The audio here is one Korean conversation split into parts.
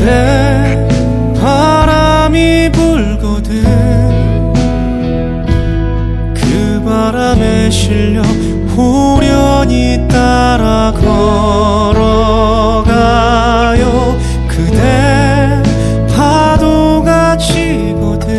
그대 바람이 불거든 그 바람에 실려 후련히 따라 걸어가요. 그대 파도가 치거든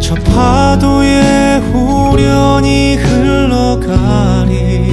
저 파도에 후련히 흘러가리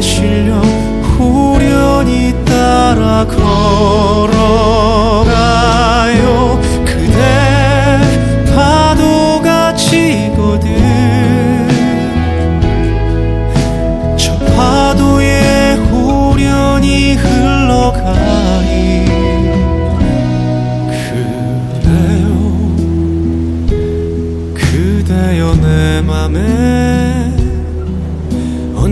실려 후련히 따라 걸어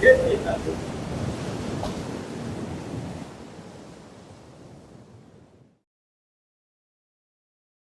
Sige, ayun natin.